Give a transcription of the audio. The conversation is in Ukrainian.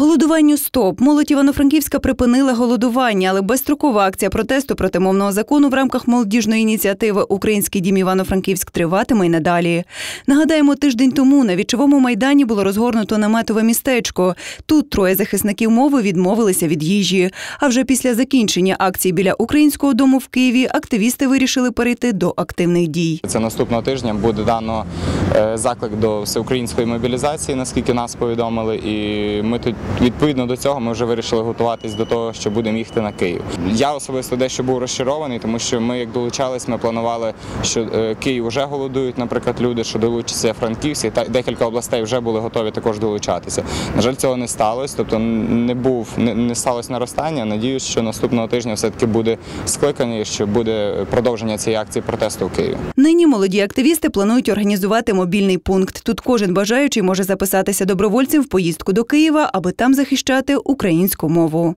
Голодуванню стоп. Молодь Івано-Франківська припинила голодування, але безстрокова акція протесту проти мовного закону в рамках молодіжної ініціативи Український дім Івано-Франківськ триватиме й надалі. Нагадаємо, тиждень тому на вічовому майдані було розгорнуто наметове містечко. Тут троє захисників мови відмовилися від їжі. А вже після закінчення акції біля українського дому в Києві активісти вирішили перейти до активних дій. Це наступного тижня буде дано е, заклик до всеукраїнської мобілізації, наскільки нас повідомили, і ми тут відповідно до цього ми вже вирішили готуватись до того, що будемо їхати на Київ. Я особисто дещо був розчарований, тому що ми, як долучались, ми планували, що е, Київ вже голодують, наприклад, люди, що долучаться франківські, та декілька областей вже були готові також долучатися. На жаль, цього не сталося, тобто не був не, не сталося наростання. Надіюсь, що наступного тижня все таки буде скликання, і що буде продовження цієї акції протесту в Києві. Нині молоді активісти планують організувати мобільний пункт. Тут кожен бажаючий може записатися добровольцем в поїздку до Києва, аби там захищати українську мову.